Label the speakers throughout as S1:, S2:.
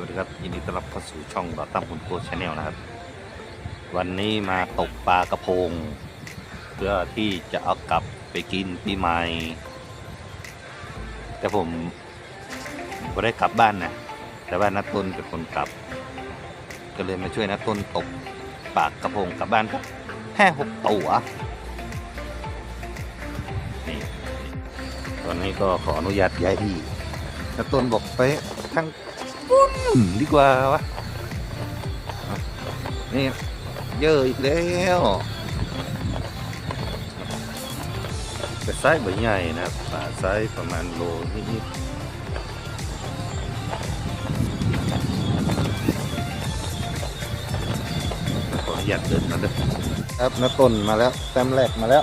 S1: วัสดีครับยินดีต้อนรับเข้าสู่ช่องบ่าตั้มคุณโคชาแนลนะครับ วันนี้มาตกปลากระพง เพื่อที่จะเอากลับไปกินปีใหม่ แต่ผมไม่ได้กลับบ้านนะแต่ว่านัดต้นเป็นคนกลับ ก็เลยมาช่วยนัดต้นตกปลากระพงกลับบ้านก็แค่หกตัวนี่ตอนนี้ก็ขออนุญาตย้ายที่นัดต้นบอกไปทั้ง อืมดีกว่าวะนี่เยอะอีกแล้วแต่ไซส์ใบใหญ่นะครับปลาไซส์ประมาณโลนิดๆขออนุญาตเดินมาด้วยครับน้าต้นมาแล้วแต้มแรกมาแล้ว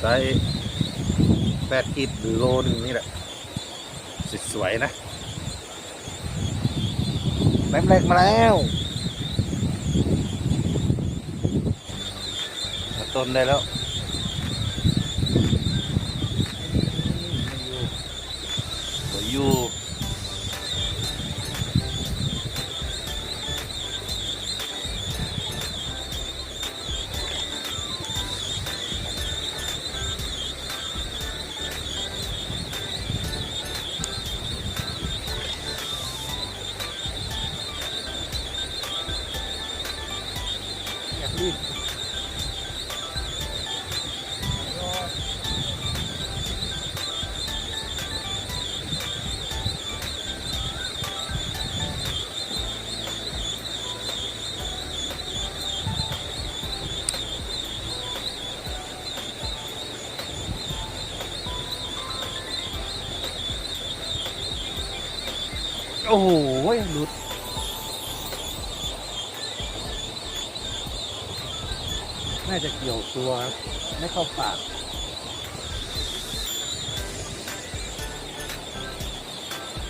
S1: ไซส์แปดขีดหรือโลหนึงนี่แหละสวยๆนะแป๊บแรกมาแล้วมาต้นได้แล้วสวยอยู่อย โอ้โหหลุดน่าจะเกี่ยวตัวไม่เข้าปาก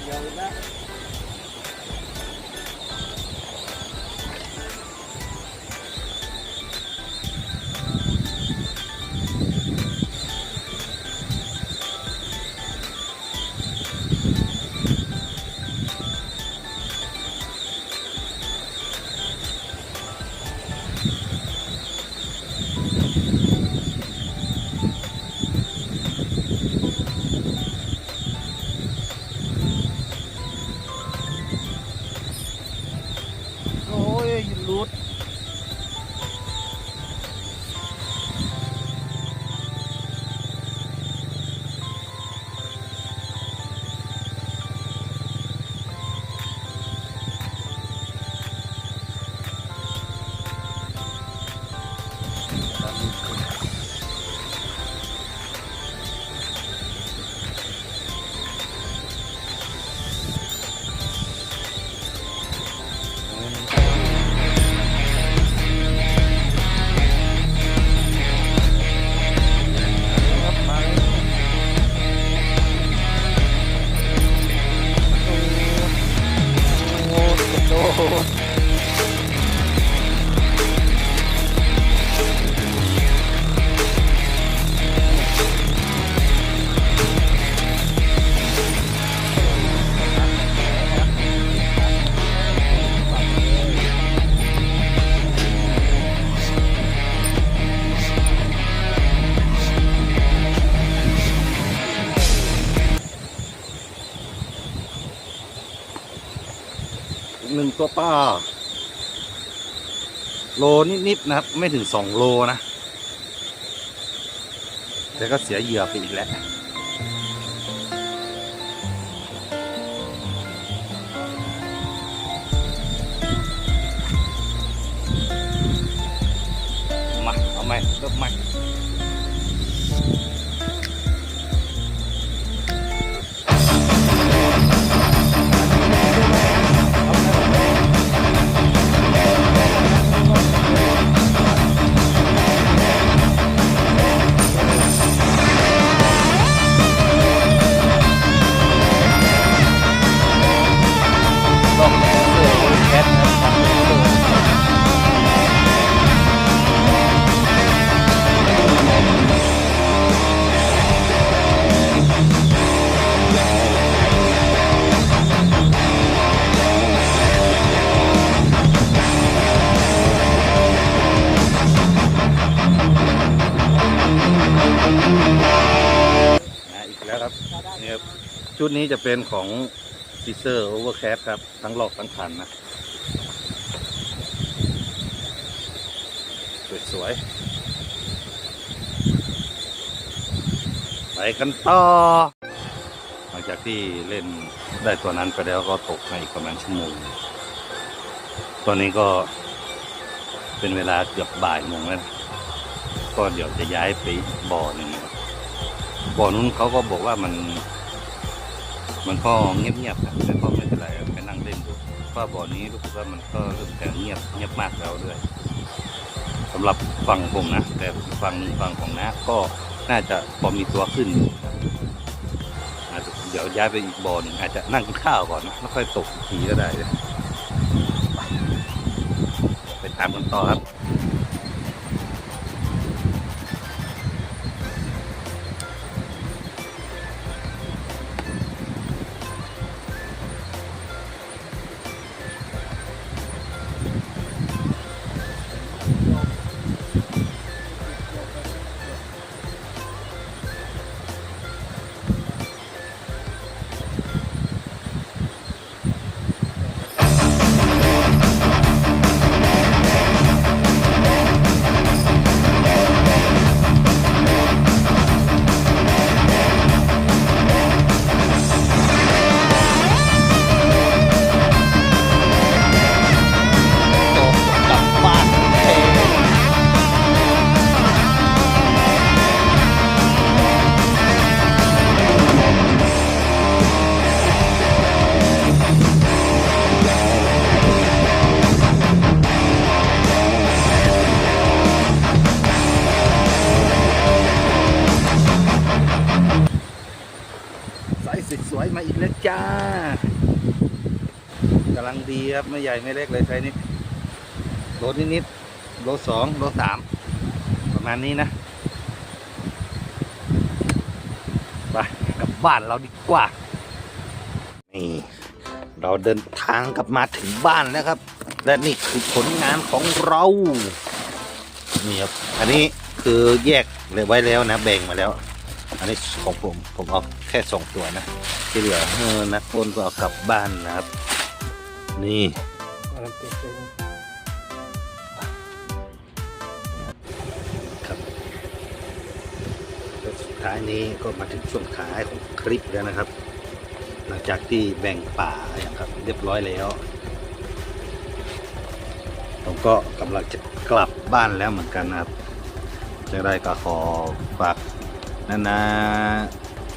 S1: เกี่ยวแล้ว ตัวป้าโลนิดๆนะครับ ไม่ถึงสองโลนะแต่ก็เสียเหยื่อไปอีกแล้วมาเอาไหมเริ่มไหม ชุดนี้จะเป็นของซีเซอร์โอเวอร์แคครับ ทั้งหลอกทั้งคันนะ สวยๆไปกันต่อ หลังจากที่เล่นได้ตัวนั้นไปแล้วก็ตกในอีกประมาณชั่วโมง ตอนนี้ก็เป็นเวลาเกือบบ่ายโมงแล้วนะก็เดี๋ยวจะย้ายไปบ่อหนึ่งบบ่อนู้นเขาก็บอกว่ามัน มันก็เงียบๆนะแต่ก็ไม่เป็นไรไปนั่งเล่นดูเพราะบ่อนี้รู้สึกว่ามันก็เริ่มแต่เงียบเงียบมากแล้วด้วยสำหรับฝั่งผมนะ แต่ฝั่งฝั่งของน้าก็น่าจะพอมีตัวขึ้นอยู่อาจจะเดี๋ยวย้ายไปอีกบ่อหนึงอาจจะนั่งกินข้าวก่อนนะแล้วค่อยตกทีก็ได้เลยไปตามกันต่อครับ วยมาอีกแล้วจ้ากำลังดีครับไม่ใหญ่ไม่เล็กเลยไซส์นี้โลนิดๆโลสองโลสามประมาณนี้นะไปกลับบ้านเราดีกว่านี่เราเดินทางกลับมาถึงบ้านแล้วครับ และนี่คือผลงานของเรานี่ครับอันนี้คือแยกเลยไว้แล้วนะแบ่งมาแล้ว อันนี้ของผมผมเอาแค่สองตัวนะ ที่เหลือเออนักปล้นก็เอากลับบ้านนะครับ นี่ ครับแล้วสุดท้ายนี้ก็มาถึงช่วงท้ายของคลิปแล้วนะครับ หลังจากที่แบ่งป่าอย่างครับ เรียบร้อยแล้ว ผมก็กำลังจะกลับบ้านแล้วเหมือนกันนะครับจะได้ก็ขอฝากนานา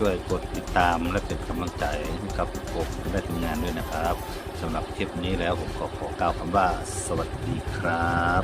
S1: ช่วยกดติดตามและเป็นกำลังใจให้กับผมได้ทำงานด้วยนะครับสำหรับคลิปนี้แล้วผมขอขอกล่าวคำว่า สวัสดีครับ